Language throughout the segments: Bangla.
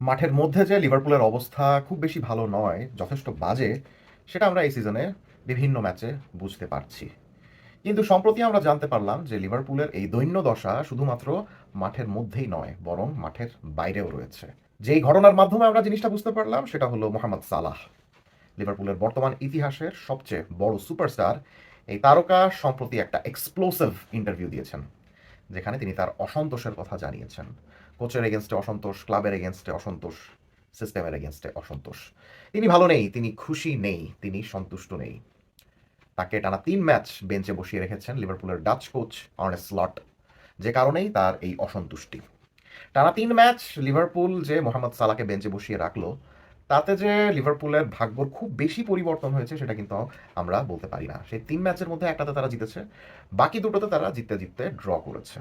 মাঠের মধ্যে যে লিভারপুলের অবস্থা খুব বেশি ভালো নয়, যথেষ্ট বাজে, সেটা আমরা এই সিজনে বিভিন্ন ম্যাচে বুঝতে পারছি। কিন্তু সম্প্রতি আমরা জানতে পারলাম যে লিভারপুলের এই দৈন্য দশা শুধুমাত্র মাঠের মধ্যেই নয়, বরং মাঠের বাইরেও রয়েছে। যেই ঘটনার মাধ্যমে আমরা জিনিসটা বুঝতে পারলাম, সেটা হলো মোহাম্মদ সালাহ। লিভারপুলের বর্তমান ইতিহাসের সবচেয়ে বড় সুপারস্টার, এই তারকা সম্প্রতি একটা এক্সপ্লোসিভ ইন্টারভিউ দিয়েছেন, যেখানে তিনি তার অসন্তোষের কথা জানিয়েছেন। কোচের এগেনস্টে অসন্তোষ, ক্লাবের এগেনস্টে অসন্তোষ সিস্টেমের এগেনস্টে অসন্তোষ। তিনি ভালো নেই, তিনি খুশি নেই, তিনি সন্তুষ্ট নেই। তাকে টানা তিন ম্যাচ বেঞ্চে বসিয়ে রেখেছেন লিভারপুলের ডাচ কোচ অর্নে স্লট যে কারণেই তার এই অসন্তুষ্টি। টানা তিন ম্যাচ লিভারপুল যে মোহাম্মদ সালাকে বেঞ্চে বসিয়ে রাখল, তাতে যে লিভারপুলের ভাগ্যর খুব বেশি পরিবর্তন হয়েছে সেটা কিন্তু আমরা বলতে পারি না। সেই তিন ম্যাচের মধ্যে একটাতে তারা জিতেছে, বাকি দুটোতে তারা জিততে জিততে ড্র করেছে।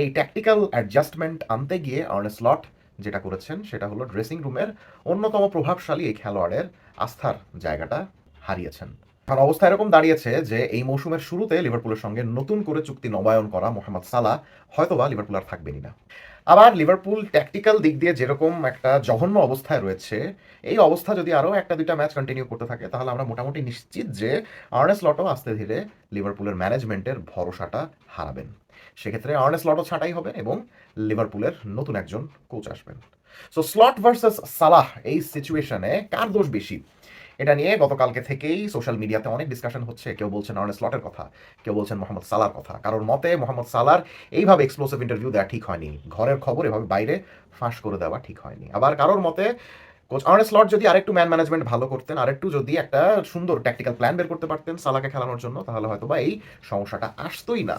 এই ট্যাকটিক্যাল অ্যাডজাস্টমেন্ট আনতে গিয়ে আর্নেস্ট লট যেটা করেছেন, সেটা হলো ড্রেসিং রুমের অন্যতম প্রভাবশালী এই খেলোয়াড়ের আস্থার জায়গাটা হারিয়েছেন। কারণ অবস্থা এরকম দাঁড়িয়েছে যে এই মৌসুমের শুরুতে লিভারপুলের সঙ্গে নতুন করে চুক্তি নবায়ন করা মোহাম্মদ সালাহ হয়তোবা লিভারপুল আর থাকবেনই না। আবার লিভারপুল ট্যাকটিক্যাল দিক দিয়ে যেরকম একটা জঘন্য অবস্থায় রয়েছে, এই অবস্থা যদি আরও একটা দুইটা ম্যাচ কন্টিনিউ করতে থাকে, তাহলে আমরা মোটামুটি নিশ্চিত যে আর্নেস লটও আস্তে ধীরে লিভারপুলের ম্যানেজমেন্টের ভরসাটা হারাবেন। সেক্ষেত্রে আর্নেস লটও ছাঁটাই হবেন এবং লিভারপুলের নতুন একজন কোচ আসবেন। সো স্লট ভার্সেস সালাহ এই সিচুয়েশনে কার দোষ বেশি? এটা নিয়ে গতকালকে থেকেই সোশ্যাল মিডিয়াতে অনেক ডিসকাশন হচ্ছে। কেউ বলছেন আর্নেস লটের কথা, কেউ বলছেন মোহাম্মদ সালার কথা। কারোর মতে, মোহাম্মদ সালার এইভাবে এক্সপ্লোসিভ ইন্টারভিউ দেওয়া ঠিক হয়নি। ঘরের খবর এভাবে বাইরে ফাঁস করে দেওয়া ঠিক হয়নি। আবার কারোর মতে কোচ আর্নেস লট যদি আরেকটু ম্যান ম্যানেজমেন্ট ভালো করতেন, আরেকটু যদি একটা সুন্দর ট্যাকটিক্যাল প্ল্যান বের করতে পারতেন সালাকে খেলানোর জন্য, তাহলে হয়তো বা এই সমস্যাটা আসতোই না।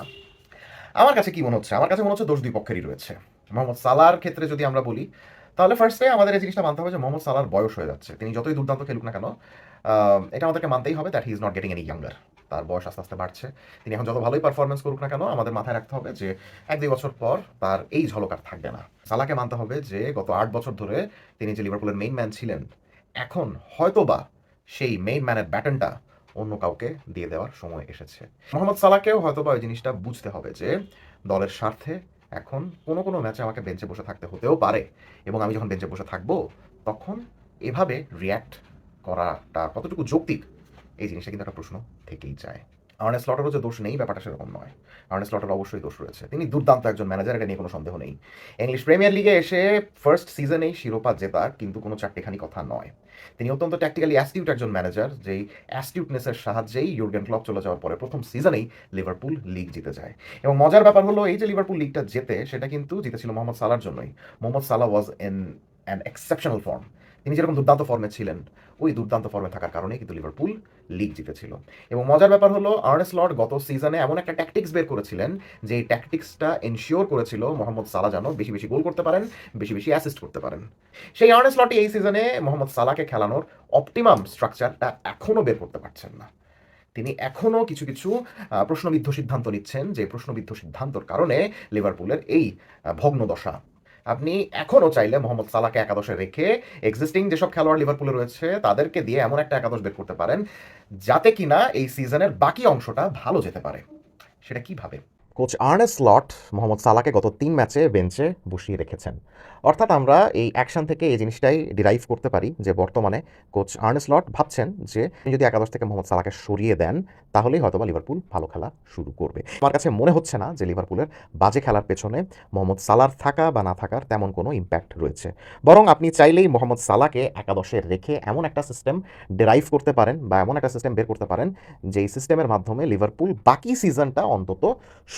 আমার কাছে কি মনে হচ্ছে? আমার কাছে মনে হচ্ছে দোষ দুই পক্ষেরই রয়েছে। মোহাম্মদ সালার ক্ষেত্রে যদি আমরা বলি, তাহলে ফার্স্টে আমাদের এই জিনিসটা মানতে হবে যে মোহাম্মদ সালার বয়স হয়ে যাচ্ছে। তিনি যতই দুর্দান্ত খেলুক না কেন এটা আমাদেরকে মানতেই হবে that he is not getting any younger তার বয়স আস্তে আস্তে বাড়ছে। তিনি এখন যত ভালোই পারফরমেন্স করুক না কেন, আমাদের মাথায় রাখতে হবে যে এক দুই বছর পর তার এই ঝলক আর থাকবে না। সালাকে মানতে হবে যে গত আট বছর ধরে তিনি যে লিভারপুলের মেইন ম্যান ছিলেন, এখন হয়তোবা সেই মেইন ম্যানের ব্যাটনটা অন্য কাউকে দিয়ে দেওয়ার সময় এসেছে। মোহাম্মদ সালাকেও হয়তো বা ওই জিনিসটা বুঝতে হবে যে, দলের স্বার্থে এখন কোনো কোনো ম্যাচে আমাকে বেঞ্চে বসে থাকতে হতেও পারে এবং আমি যখন বেঞ্চে বসে থাকব, তখন এভাবে রিয়্যাক্ট করাটা কতটুকু যৌক্তিক, এই জিনিসটা কিন্তু একটা প্রশ্ন থেকেই যায়। আর্নেস লটারও যে দোষ নেই, ব্যাপারটা সেরকম নয়। আর্নেস লটার অবশ্যই দোষ রয়েছে। তিনি দুর্দান্ত একজন ম্যানেজার এটা নিয়ে কোনো সন্দেহ নেই। ইংলিশ প্রিমিয়ার লিগে এসে ফার্স্ট সিজনেই শিরোপা জেতা কিন্তু কোনো চারটেখানি কথা নয়। তিনি অত্যন্ত ট্যাকটিক্যালি অ্যাস্টিউট একজন ম্যানেজার যেই অ্যাস্টিউটনেসের সাহায্যেই ইউর্গেন ক্লপ চলে যাওয়ার পরে প্রথম সিজনেই লিভারপুল লিগ জিতে যায়। এবং মজার ব্যাপার হলো, এই যে লিভারপুল লিগটা জেতে, সেটা কিন্তু জিতেছিল মোহাম্মদ সালার জন্যই। Mohamed Salah was an an exceptional form তিনি যেরকম দুর্দান্ত ফর্মে ছিলেন ওই দুর্দান্ত ফর্মে থাকার কারণে কিন্তু লিভারপুল লিগ জিতেছিল। এবং মজার ব্যাপার হলো আর্নেস লর্ড গত সিজনে এমন একটা ট্যাকটিক্স বের করেছিলেন যে এই ট্যাকটিক্সটা এনশিওর করেছিল মোহাম্মদ সালা যেন বেশি বেশি গোল করতে পারেন বেশি বেশি অ্যাসিস্ট করতে পারেন। সেই আর্নেস লটি এই সিজনে মোহাম্মদ সালাকে খেলানোর অপটিমাম স্ট্রাকচারটা এখনও বের করতে পারছেন না। তিনি এখনও কিছু কিছু প্রশ্নবিদ্ধ সিদ্ধান্ত নিচ্ছেন যে প্রশ্নবিদ্ধ সিদ্ধান্তর কারণে লিভারপুলের এই আহ, ভগ্ন দশা আপনি এখনও চাইলে মোহাম্মদ সালাকে একাদশে রেখে এক্সিস্টিং যেসব খেলোয়াড় লিভারপুলে রয়েছে, তাদেরকে দিয়ে এমন একটা একাদশ বের করতে পারেন, যাতে কিনা এই সিজনের বাকি অংশটা ভালো যেতে পারে। সেটা কীভাবে কোচ আর্নেস লট মোহাম্মদ সালাকে গত তিন ম্যাচে বেঞ্চে বসিয়ে রেখেছেন। অর্থাৎ আমরা এই অ্যাকশন থেকে এই জিনিসটাই ডিরাইভ করতে পারি যে বর্তমানে কোচ আর্নেস লট ভাবছেন যে যদি একাদশ থেকে মোহাম্মদ সালাকে সরিয়ে দেন, তাহলেই হয়তোবা লিভারপুল ভালো খেলা শুরু করবে। আমার কাছে মনে হচ্ছে না যে লিভারপুলের বাজে খেলার পেছনে মোহাম্মদ সালার থাকা বা না থাকার তেমন কোনো ইম্প্যাক্ট রয়েছে। বরং আপনি চাইলেই মোহাম্মদ সালাকে একাদশে রেখে এমন একটা সিস্টেম ডেরাইভ করতে পারেন বা এমন একটা সিস্টেম বের করতে পারেন, যেই সিস্টেমের মাধ্যমে লিভারপুল বাকি সিজনটা অন্তত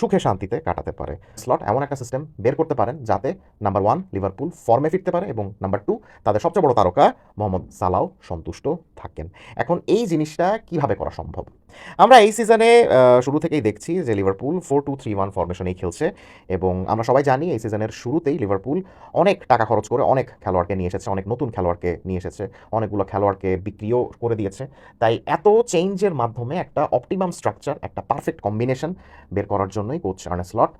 সুখে শান্তিতে কাটাতে পারে। স্লট এমন একটা সিস্টেম বের করতে পারেন যাতে নাম্বার ওয়ান লিভারপুল ফর্মে ফিরতে পারে এবং নাম্বার টু তাদের সবচেয়ে বড় তারকা মোহাম্মদ সালাও সন্তুষ্ট থাকেন। এখন এই জিনিসটা কীভাবে করা সম্ভব? আমরা এই সিজনে শুরু থেকেই দেখছি যে Liverpool four two three one ফরমেশনেই খেলছে এবং আমরা সবাই জানি এই সিজনের শুরুতেই লিভারপুল অনেক টাকা খরচ করে অনেক খেলোয়াড়কে নিয়ে এসেছে, অনেক নতুন খেলোয়াড়কে নিয়ে এসেছে, অনেকগুলো খেলোয়াড়কে বিক্রিও করে দিয়েছে। তাই এত চেঞ্জের মাধ্যমে একটা অপটিমাম স্ট্রাকচার একটা পারফেক্ট কম্বিনেশন বের করার জন্যই কোচ আর্নেস লট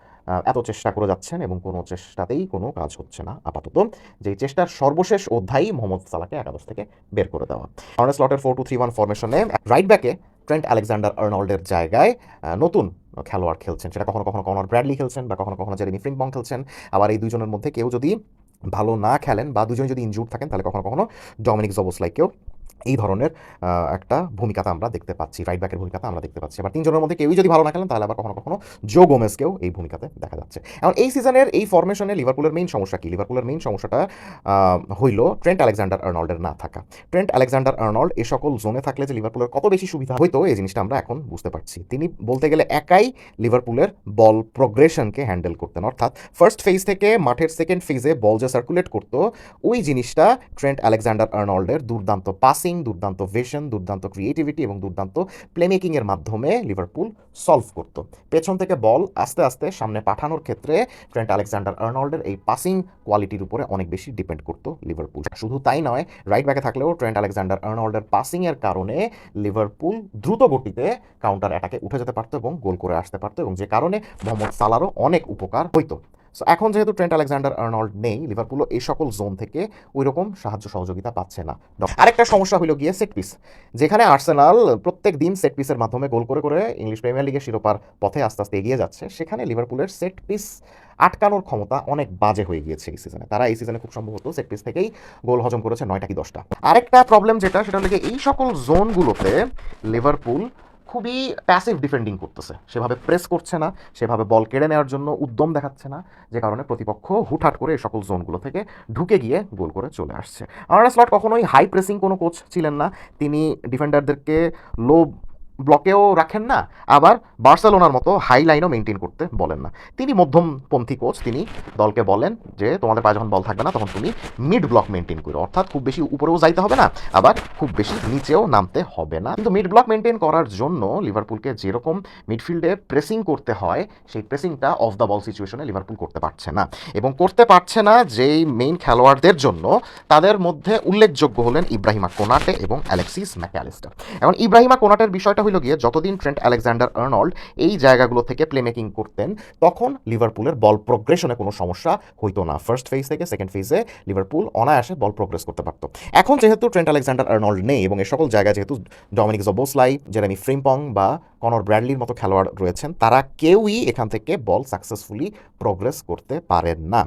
এত চেষ্টা করে যাচ্ছেন এবং কোনো চেষ্টাতেই কোনো কাজ হচ্ছে না আপাতত। যে চেষ্টার সর্বশেষ অধ্যায়ই মোহাম্মদ সালাকে একাদশ থেকে বের করে দেওয়া। আর্নেস লটের ফোর টু থ্রি ওয়ান ফরমেশনে রাইট ব্যাকে ট্রেন্ট আলেকজান্ডার আর্নল্ডের জায়গায় নতুন খেলোয়াড় খেলছেন। সেটা কখনো কখনো কনর ব্র্যাডলি খেলছেন বা কখনো কখনো জেরেমি ফ্রিম্পং খেলছেন। আবার এই দুজনের মধ্যে কেউ যদি ভালো না খেলেন বা দুজন যদি ইনজুর থাকেন, তাহলে কখনো কখনো ডমিনিক জবসলাইকেও এই ধরনের একটা ভূমিকাতে আমরা দেখতে পাচ্ছি রাইট ব্যাকের ভূমিকাতে আমরা দেখতে পাচ্ছি। আবার তিনজনের মধ্যে কেউই যদি ভালো না খেলেন, তাহলে আবার কখনো কখনো জো গোমেসকেও এই ভূমিকাতে দেখা যাচ্ছে। এখন এই সিজনের এই ফরমেশনে লিভারপুলের মেইন সমস্যা কি? লিভারপুলের মেইন সমস্যাটা হইল ট্রেন্ট আলেকজান্ডার আর্নল্ডের না থাকা। ট্রেন্ট আলেকজান্ডার আর্নল্ড এ সকল জোনে থাকলে যে লিভারপুলের কত বেশি সুবিধা হইতো, এই জিনিসটা আমরা এখন বুঝতে পারছি। তিনি বলতে গেলে একাই লিভারপুলের বল প্রোগ্রেশনকে হ্যান্ডেল করতেন। অর্থাৎ ফার্স্ট ফেজ থেকে মাঠের সেকেন্ড ফেজে বল যে সার্কুলেট করতো, ওই জিনিসটা ট্রেন্ট আলেকজান্ডার আর্নল্ডের দুর্দান্ত পাসিং দুর্দান্ত ভিশন দুর্দান্ত ক্রিয়েটিভিটি এবং দুর্দান্ত প্লেমেকিংয়ের মাধ্যমে লিভারপুল সলভ করতো। পেছন থেকে বল আস্তে আস্তে সামনে পাঠানোর ক্ষেত্রে ট্রেন্ট আলেকজান্ডার আর্নল্ডের এই পাসিং কোয়ালিটির উপরে অনেক বেশি ডিপেন্ড করতো লিভারপুল শুধু তাই নয় রাইট ব্যাকে থাকলেও ট্রেন্ট আলেকজান্ডার আর্নল্ডের পাসিংয়ের কারণে লিভারপুল দ্রুত গতিতে কাউন্টার অ্যাটাকে উঠে যেতে পারতো এবং গোল করে আসতে পারতো এবং যে কারণে মোহাম্মদ সালারও অনেক উপকার হইতো। সো এখন যেহেতু ট্রেন্ট আলেকজান্ডার আর্নল্ড নেই লিভারপুলও এই সকল জোন থেকে ওই রকম সাহায্য সহযোগিতা পাচ্ছে না। আরেকটা সমস্যা হলো গিয়ে সেট পিস যেখানে আর্সেনাল প্রত্যেক দিন সেট পিসের মাধ্যমে গোল করে করে ইংলিশ প্রিমিয়ার লিগের শিরোপার পথে আস্তে আস্তে এগিয়ে যাচ্ছে, সেখানে লিভারপুলের সেট পিস আটকানোর ক্ষমতা অনেক বাজে হয়ে গিয়েছে এই সিজনে তারা এই সিজনে খুব সম্ভবত সেট পিস থেকেই গোল হজম করেছে নয়টা কি দশটা। আরেকটা প্রবলেম যেটা, সেটা হলো এই সকল জোনগুলোতে লিভারপুল খুবই প্যাসিভ ডিফেন্ডিং করতেছে। সেভাবে প্রেস করছে না, সেভাবে বল কেড়ে নেওয়ার জন্য উদ্যম দেখাচ্ছে না, যে কারণে প্রতিপক্ষ হুটহাট করে এই সকল জোনগুলো থেকে ঢুকে গিয়ে গোল করে চলে আসছে। আর্নেস্ট স্লট কখনোই হাই প্রেসিং কোনো কোচ ছিলেন না। তিনি ডিফেন্ডারদেরকে লো ব্লকেও রাখেন না, আবার বার্সেলোনার মতো হাই লাইনও মেনটেন করতে বলেন না। তিনি মধ্যমপন্থী কোচ তিনি দলকে বলেন যে, তোমাদের পায়ে যখন বল থাকবে না, তখন তুমি মিড ব্লক মেনটেন করো। অর্থাৎ খুব বেশি উপরেও যাইতে হবে না, আবার খুব বেশি নিচেও নামতে হবে না। কিন্তু মিড ব্লক মেনটেন করার জন্য লিভারপুলকে যেরকম মিডফিল্ডে প্রেসিং করতে হয়, সেই প্রেসিংটা অফ দ্য বল সিচুয়েশনে লিভারপুল করতে পারছে না। এবং করতে পারছে না যেই মেইন খেলোয়াড়দের জন্য, তাদের মধ্যে উল্লেখযোগ্য হলেন ইব্রাহিমা কোনাটে এবং অ্যালেক্সিস ম্যাক্যালিস্টার এখন ইব্রাহিমা কোনাটের বিষয়টা হলো গিয়ে যতদিন ট্রেন্ট আলেকজান্ডার আর্নল্ড এই জায়গাগুলো থেকে প্লেমেকিং করতেন, তখন লিভারপুলের বল প্রোগ্রেশনে কোনো সমস্যা হইতো না। ফার্স্ট ফেজ থেকে সেকেন্ড ফেজে লিভারপুল অনায়াসে বল প্রোগ্রেস করতে পারতো। এখন যেহেতু ট্রেন্ট আলেকজান্ডার আর্নল্ড নেই এবং এই সকল জায়গায় যেহেতু ডমিনিক জবোসলাই, জেরেমি ফ্রিম্পং বা কনর ব্র্যাডলির মতো খেলোয়াড় রয়েছেন, তারা কেউই এখান থেকে বল সাকসেসফুলি প্রোগ্রেস করতে পারেন না।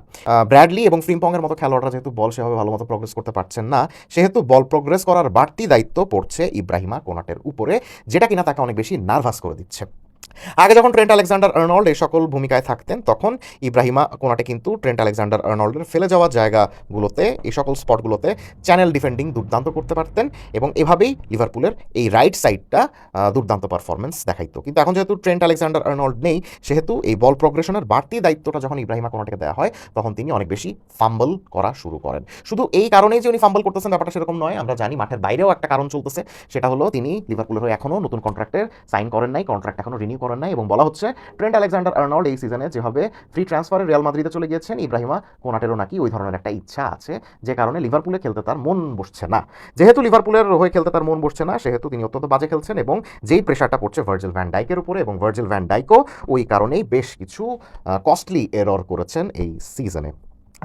ব্র্যাডলি এবং ফ্রিম্পংয়ের মতো খেলোয়াড়রা যেহেতু বল সেভাবে ভালো মতো প্রোগ্রেস করতে পারছেন না, সেহেতু বল প্রোগ্রেস করার বাড়তি দায়িত্ব পড়ছে ইব্রাহিমা কোনাটের উপরে, যেটা কিনা তাকে অনেক বেশি নার্ভাস করে দিচ্ছে। আগে যখন ট্রেন্ট আলেকজান্ডার আর্নল্ড এই সকল ভূমিকায় থাকতেন, তখন ইব্রাহিমা কোনাটে কিন্তু ট্রেন্ট আলেকজান্ডার আর্নল্ডের ফেলে যাওয়া জায়গাগুলোতে, এই সকল স্পটগুলোতে চ্যানেল ডিফেন্ডিং দুর্দান্ত করতে পারতেন এবং এভাবেই লিভারপুলের এই রাইট সাইডটা দুর্দান্ত পারফরমেন্স দেখাইতো। কিন্তু এখন যেহেতু ট্রেন্ট আলেকজান্ডার আর্নল্ড নেই, সেহেতু এই বল প্রোগ্রেশনের বাড়তি দায়িত্বটা যখন ইব্রাহিমা কোনাটেকে দেওয়া হয়, তখন তিনি অনেক বেশি ফাম্বল করা শুরু করেন। শুধু এই কারণেই যে উনি ফাম্বল করতেছেন ব্যাপারটা সেরকম নয়, আমরা জানি মাঠের বাইরেও একটা কারণ চলতেছে, সেটা হলো তিনি লিভারপুলের হয়ে এখনও নতুন কন্ট্রাক্টের সাইন করেন নাই কন্ট্রাক্ট এখনও রিনিউ করেন নাই এবং বলা হচ্ছে ট্রেন্ট আলেকজান্ডার আর্নল্ড এই সিজনে যেভাবে ফ্রি ট্রান্সফারে রিয়াল মাদ্রিদে চলে গিয়েছেন, ইব্রাহিমা কোনাটেরও নাকি ওই ধরনের একটা ইচ্ছা আছে, যে কারণে লিভারপুলে খেলতে তার মন বসছে না। যেহেতু লিভারপুলের হয়ে খেলতে তার মন বসছে না, সেহেতু তিনি অত্যন্ত বাজে খেলছেন এবং যেই প্রেশারটা পড়ছে ভার্জিল ভ্যান ডাইকের উপরে এবং ভার্জিল ভ্যান ডাইকও ওই কারণেই বেশ কিছু কস্টলি এরর করেছেন এই সিজনে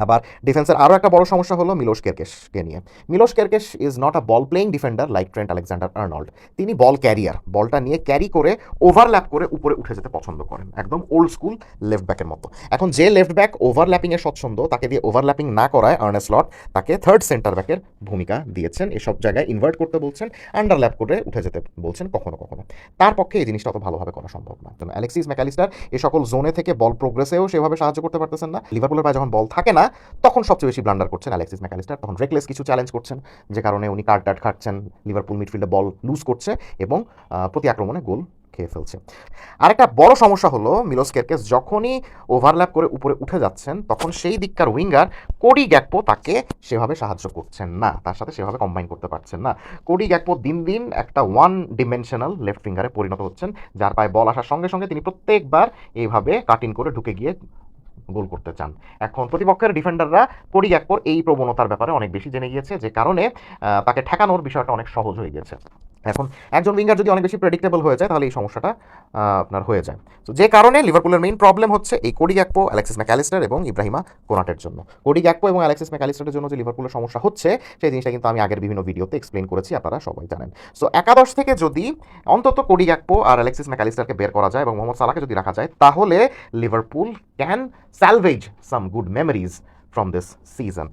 আবার ডিফেন্সের আরও একটা বড় সমস্যা হলো মিলোস কেরকেশকে নিয়ে। Milos Kerkez is not a ball playing defender like Trent Alexander Arnold তিনি বল ক্যারিয়ার বলটা নিয়ে ক্যারি করে ওভারল্যাপ করে উপরে উঠে যেতে পছন্দ করেন। একদম ওল্ড স্কুল লেফট ব্যাকের মতো। এখন যে লেফট ব্যাক ওভারল্যাপিংয়ে স্বচ্ছন্দ, তাকে দিয়ে ওভারল্যাপিং না করায় আর্নেস লট তাকে থার্ড সেন্টার ব্যাকের ভূমিকা দিয়েছেন। এসব জায়গায় ইনভার্ট করতে বলছেন আন্ডারল্যাপ করে উঠে যেতে বলছেন কখনো কখনো। তার পক্ষে এই জিনিসটা অত ভালোভাবে করা সম্ভব না। অ্যালেক্সিস ম্যাকালিস্টার এই সকল জোনে থেকে বল প্রোগ্রেসেও সেভাবে সাহায্য করতে পারতেছেন না। লিভারপুলের পায়ে যখন বল থাকে না তখন সবচেয়ে বেশি ব্লান্ডার করছেন অ্যালেক্সিস ম্যাকালিস্টার তখন রেকলেস কিছু চ্যালেঞ্জ করছেন, যে কারণে উনি কার্ড টার্ট খাচ্ছেন লিভারপুল মিডফিল্ডে বল লুজ করছে এবং প্রতি আক্রমণে গোল খেয়ে ফেলছে। আরেকটা বড় সমস্যা হলো মিলোস কেরকেস যখনই ওভারল্যাপ করে উপরে উঠে যাচ্ছেন, তখন সেই দিককার উইঙ্গার কোডি গ্যাকপো তাকে সেভাবে সাহায্য করছেন না, তার সাথে সেভাবে কম্বাইন করতে পারছেন না। কোডি গ্যাকপো দিন দিন একটা ওয়ান ডিমেনশনাল লেফট ফিঙ্গারে পরিণত হচ্ছেন, যার পায়ে বল আসার সঙ্গে সঙ্গে তিনি প্রত্যেকবার এইভাবে কাটিং করে ঢুকে গিয়ে গোল করতে চান। এখন প্রতিপক্ষের ডিফেন্ডাররা গ্যাকপোর এই প্রবণতার ব্যাপারে অনেক বেশি জেনে গিয়েছে, যে কারণে তাকে ঠেকানোর বিষয়টা অনেক সহজ হয়ে গেছে। এখন একজন উইঙ্গার যদি অনেক বেশি প্রেডিক্টেবল হয়ে যায়, তাহলে এই সমস্যাটা আপনার হয়ে যায়। তো যে কারণে লিভারপুলের মেইন প্রবলেম হচ্ছে এই কোডি গ্যাকপো, অ্যালেক্সিস ম্যাকালিস্টার এবং ইব্রাহিমা কোনাটের জন্য। কোডি গ্যাকপো এবং অ্যালেক্সিস ম্যাকালিস্টারের জন্য যে লিভারপুলের সমস্যা হচ্ছে, সেই জিনিসটা কিন্তু আমি আগের বিভিন্ন ভিডিওতে এক্সপ্লেন করেছি, আপনারা সবাই জানেন। সো একাদশ থেকে যদি অন্তত কোডি গ্যাকপো আর অ্যালেক্সিস ম্যাকালিস্টারকে বের করা যায় এবং মোহাম্মদ সালাকে যদি রাখা যায়, তাহলে Liverpool can salvage some good memories from this season.